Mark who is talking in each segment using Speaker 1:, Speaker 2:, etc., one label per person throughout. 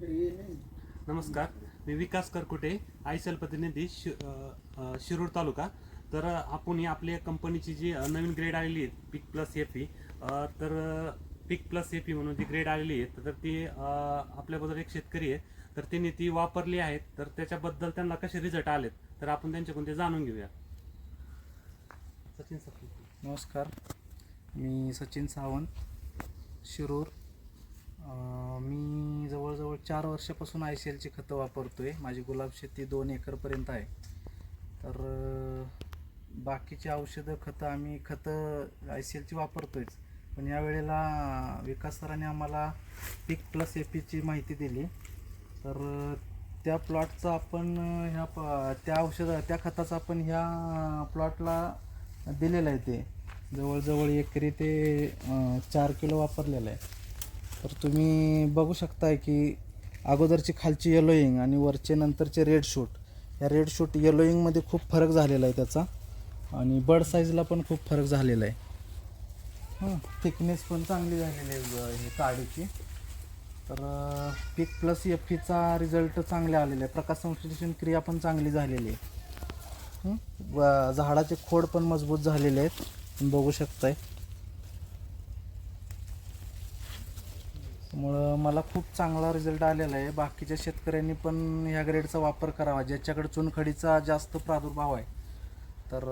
Speaker 1: नमस्कार मी विकास करकुटे आयसेल प्रतिनिधी शि शिरूर तालुका. तर आपण या आपल्या कंपनीची जी नवीन ग्रेड आलेली आहे पिक प्लस एफ ई तर पिक प्लस एफ ई म्हणून जी ग्रेड आलेली आहे तर ती आपल्याबरोबर एक शेतकरी आहे तर त्यांनी ती वापरली आहे तर त्याच्याबद्दल त्यांना कसे रिझल्ट आलेत तर आपण त्यांच्याकडून ते जाणून घेऊया. सचिन सावंत
Speaker 2: नमस्कार. मी सचिन सावंत शिरूर. मी जवळ जवळजवळ चार वर्षापासून आय सी एलची खतं वापरतो आहे माझी गुलाब शेती दोन एकरपर्यंत आहे. तर बाकीची औषधं खतं आम्ही खतं आय सी एलची वापरतोयच. पण या वेळेला विकास सरांनी आम्हाला पिक प्लस ए पीची माहिती दिली. तर त्या प्लॉटचा आपण ह्या प त्या औषध त्या खताचा आपण ह्या प्लॉटला दिलेलं आहे ते. जवळजवळ एकरी ते चार किलो वापरलेलं आहे. तर तुम्ही बघू शकताय की अगोदरची खालची येलोईंग आणि वरचे नंतरचे रेड शूट या रेड शूट येलोईंगमध्ये खूप फरक झालेला आहे त्याचा. आणि बर्ड साईजला पण खूप फरक झालेला आहे. हां थिकनेस पण चांगली झालेली आहे हे काडीची. तर पीक प्लस एफ ईचा रिझल्ट चांगले आलेला आहे. प्रकाश संश्लेषण क्रिया पण चांगली झालेली आहे. झाडाचे खोड पण मजबूत झालेले आहेत. बघू शकताय. त्यामुळं मला खूप चांगला रिझल्ट आलेला आहे. बाकीच्या शेतकऱ्यांनी पण ह्या ग्रेडचा वापर करावा. ज्याच्याकडे चुनखडीचा जास्त प्रादुर्भाव आहे तर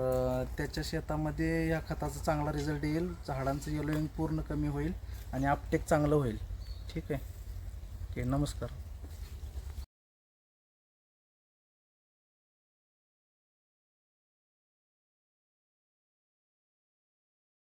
Speaker 2: त्याच्या शेतामध्ये या खताचा चांगला रिझल्ट येईल. झाडांचं येलोईंग पूर्ण कमी होईल आणि आपटेक चांगलं होईल. ठीक आहे? ओके नमस्कार.